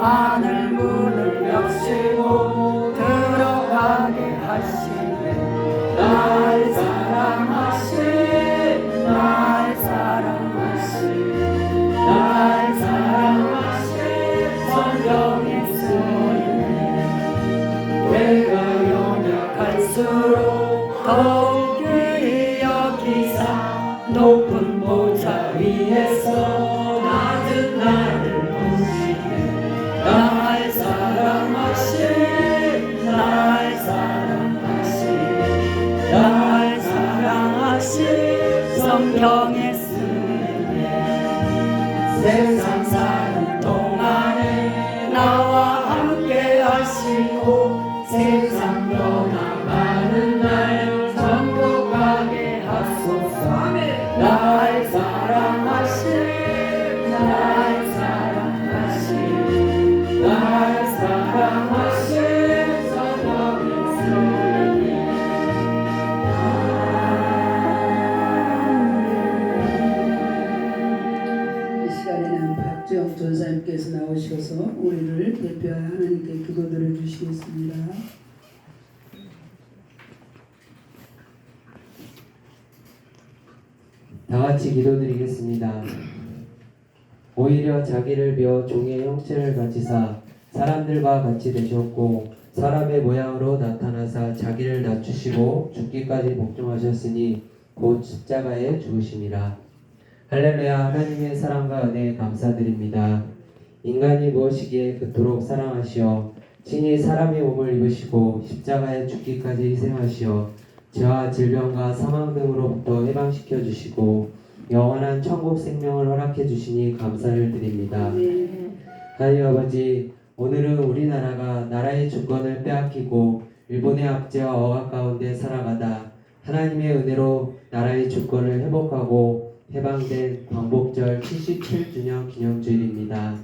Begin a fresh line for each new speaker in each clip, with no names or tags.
하늘 문을 역시 동안에 나와 함께 하시고 세상 떠나가는 날 하소서. 날 사랑하신 날 사랑하신 날 사랑하신 성령의 쓰네
이 시간에는 박주영 전사님께서 나오셔서 우리를 대표하여 하나님께 기도드려 주시겠습니다.
다 같이 기도드리겠습니다. 오히려 자기를 비워 종의 형체를 가지사 사람들과 같이 되셨고 사람의 모양으로 나타나사 자기를 낮추시고 죽기까지 복종하셨으니 곧 십자가에 죽으심이라. 할렐루야 하나님의 사랑과 은혜에 감사드립니다. 인간이 무엇이기에 그토록 사랑하시어 친히 사람의 몸을 입으시고 십자가에 죽기까지 희생하시어 죄와 질병과 사망 등으로부터 해방시켜 주시고 영원한 천국 생명을 허락해 주시니 감사를 드립니다. 하나님 아버지 오늘은 우리나라가 나라의 주권을 빼앗기고 일본의 압제와 억압 가운데 살아가다 하나님의 은혜로 나라의 주권을 회복하고 해방된 광복절 77주년 기념주일입니다.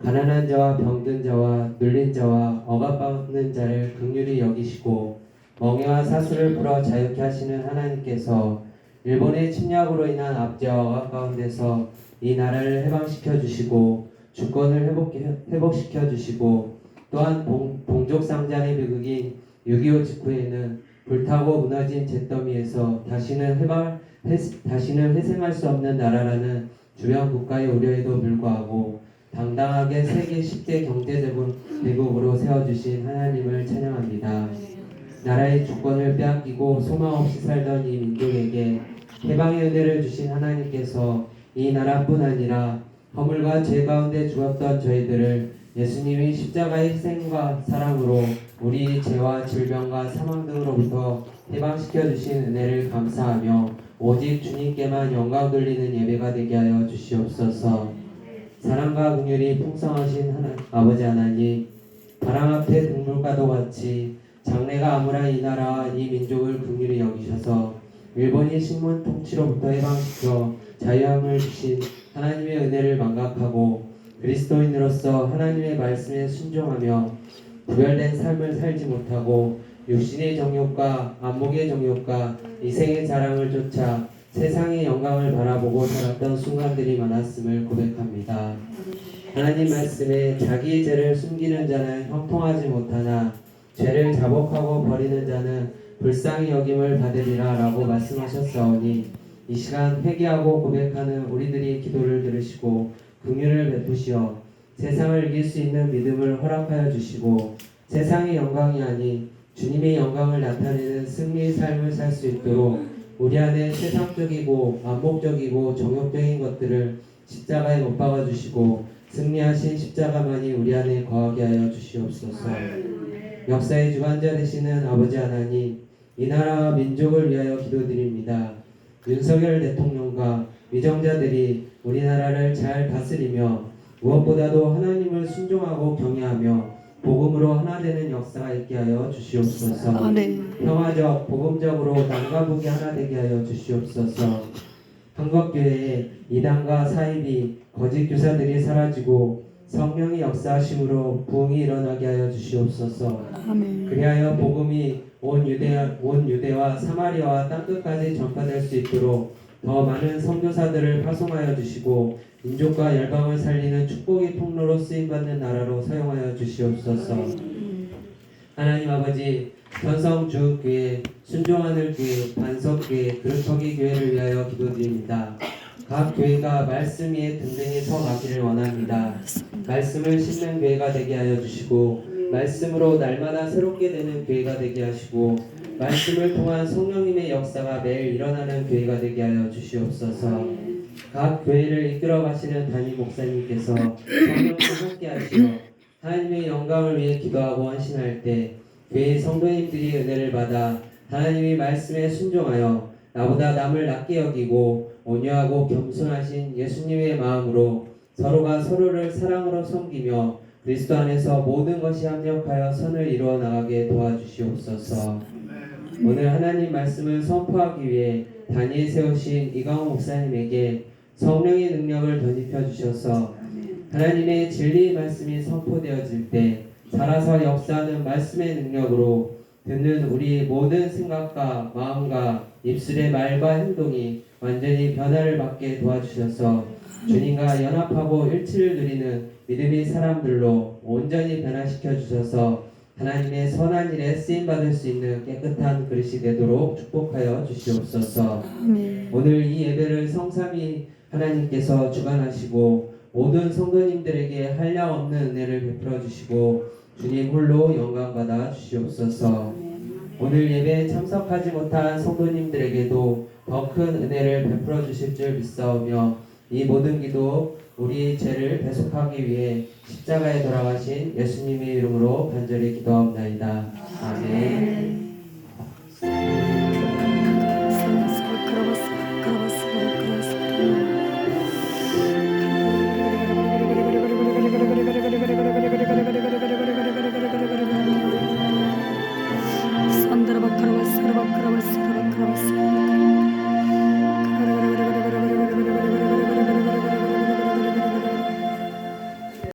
가난한 자와 병든 자와 눌린 자와 억압받는 자를 극률히 여기시고 멍에와 사수를 풀어 자유케 하시는 하나님께서 일본의 침략으로 인한 압제와 억압 가운데서 이 나라를 해방시켜 주시고 주권을 회복, 회복시켜 주시고 또한 봉, 봉족 상잔의 비극인 6.25 직후에는 불타고 무너진 잿더미에서 다시는 해방, 회, 다시는 회생할 수 없는 나라라는 주변 국가의 우려에도 불구하고 당당하게 세계 10대 경제 대국으로 세워주신 하나님을 찬양합니다. 나라의 주권을 빼앗기고 소망 없이 살던 이 민족에게 해방의 은혜를 주신 하나님께서 이 나라뿐 아니라 허물과 죄 가운데 죽었던 저희들을 예수님이 십자가의 희생과 사랑으로 우리 죄와 질병과 사망 등으로부터 해방시켜 주신 은혜를 감사하며 오직 주님께만 영광 돌리는 예배가 되게 하여 주시옵소서. 사랑과 긍휼이 풍성하신 하나, 아버지 하나님, 바람 앞에 동물과도 같이 장래가 암울한 이 나라와 이 민족을 긍휼히 여기셔서 일본이 식문 통치로부터 해방시켜 자유함을 주신 하나님의 은혜를 망각하고 그리스도인으로서 하나님의 말씀에 순종하며 구별된 삶을 살지 못하고 육신의 정욕과 안목의 정욕과 이생의 자랑을 쫓아 세상의 영광을 바라보고 살았던 순간들이 많았음을 고백합니다. 하나님 말씀에 자기의 죄를 숨기는 자는 형통하지 못하나 죄를 자복하고 버리는 자는 불쌍히 여김을 받으리라 라고 말씀하셨사오니 이 시간 회개하고 고백하는 우리들의 기도를 들으시고 긍휼을 베푸시어 세상을 이길 수 있는 믿음을 허락하여 주시고 세상의 영광이 아닌 주님의 영광을 나타내는 승리의 삶을 살 수 있도록 우리 안에 세상적이고 안목적이고 정욕적인 것들을 십자가에 못 박아 주시고 승리하신 십자가만이 우리 안에 거하게 하여 주시옵소서. 역사의 주관자 되시는 아버지 하나님, 이 나라와 민족을 위하여 기도드립니다. 윤석열 대통령과 위정자들이 우리나라를 잘 다스리며 무엇보다도 하나님을 순종하고 경외하며 복음으로 하나 되는 역사가 있게 하여 주시옵소서. 평화적, 복음적으로 남과 북이 하나 되게 하여 주시옵소서. 한국교회에 이단과 사입이 거짓 교사들이 사라지고 성령의 역사하심으로 부흥이 일어나게 하여 주시옵소서. 그리하여 복음이 온 유대 온 유대와 사마리아와 땅 끝까지 전파될 수 있도록 더 많은 선교사들을 파송하여 주시고 민족과 열방을 살리는 축복의 통로로 쓰임 받는 나라로 사용하여 주시옵소서. 하나님 아버지 현성주 교회, 순종하늘 교회, 반석 교회, 그릇터기 교회를 위하여 기도드립니다. 각 교회가 말씀 위에 든든히 서 가기를 원합니다. 말씀을 씹는 교회가 되게 하여 주시고 말씀으로 날마다 새롭게 되는 교회가 되게 하시고 말씀을 통한 성령님의 역사가 매일 일어나는 교회가 되게 하여 주시옵소서. 각 교회를 이끌어 가시는 담임 목사님께서 성령과 함께 하시어 하나님의 영광을 위해 기도하고 헌신할 때 교회 성도님들이 은혜를 받아 하나님의 말씀에 순종하여 나보다 남을 낮게 여기고 온유하고 겸손하신 예수님의 마음으로 서로가 서로를 사랑으로 섬기며 그리스도 안에서 모든 것이 합력하여 선을 이루어 나가게 도와주시옵소서. 오늘 하나님 말씀을 선포하기 위해 단위에 세우신 이강호 목사님에게 성령의 능력을 덧입혀 주셔서 하나님의 진리의 말씀이 선포되어질 때 살아서 역사하는 말씀의 능력으로 듣는 우리 모든 생각과 마음과 입술의 말과 행동이 완전히 변화를 받게 도와주셔서 주님과 연합하고 일치를 누리는 믿음의 사람들로 온전히 변화시켜 주셔서 하나님의 선한 일에 쓰임 받을 수 있는 깨끗한 그릇이 되도록 축복하여 주시옵소서. 오늘 이 예배를 성삼위 하나님께서 주관하시고 모든 성도님들에게 한량 없는 은혜를 베풀어 주시고 주님 홀로 영광 받아 주시옵소서. 오늘 예배에 참석하지 못한 성도님들에게도 더 큰 은혜를 베풀어 주실 줄 믿사오며 이 모든 기도 우리 죄를 배속하기 위해 십자가에 돌아가신 예수님의 이름으로 간절히 기도하옵나이다. 아멘.